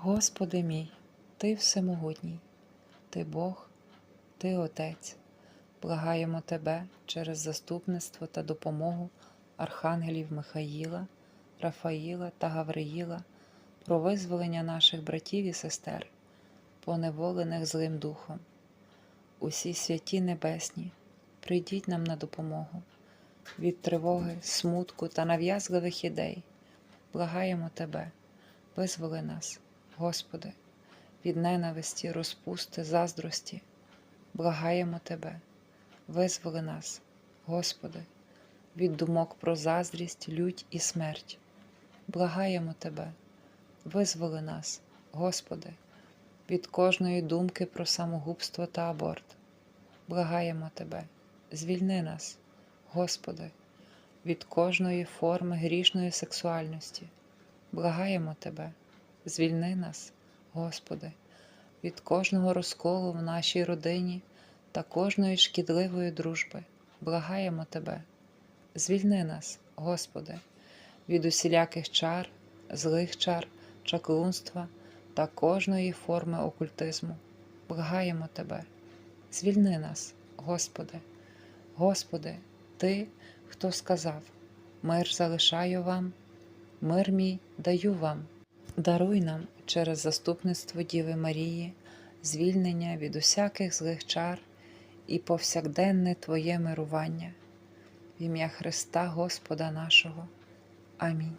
Господи мій, Ти всемогутній, Ти Бог, Ти Отець, благаємо Тебе через заступництво та допомогу архангелів Михаїла, Рафаїла та Гавриїла про визволення наших братів і сестер, поневолених злим духом. Усі святі небесні, прийдіть нам на допомогу від тривоги, смутку та нав'язливих ідей. Благаємо Тебе, визволи нас, Господи, від ненависті, розпусти, заздрості. Благаємо Тебе, визволи нас, Господи, від думок про заздрість, лють і смерть. Благаємо Тебе, визволи нас, Господи, від кожної думки про самогубство та аборт. Благаємо Тебе, звільни нас, Господи, від кожної форми грішної сексуальності. Благаємо Тебе, звільни нас, Господи, від кожного розколу в нашій родині та кожної шкідливої дружби. Благаємо Тебе, звільни нас, Господи, від усіляких чар, злих чар, чаклунства та кожної форми окультизму. Благаємо Тебе, звільни нас, Господи, Господи, Ти, хто сказав, мир залишаю вам, мир мій даю вам. Даруй нам через заступництво Діви Марії, звільнення від усяких злих чар і повсякденне Твоє мирування. В ім'я Христа Господа нашого. Амінь.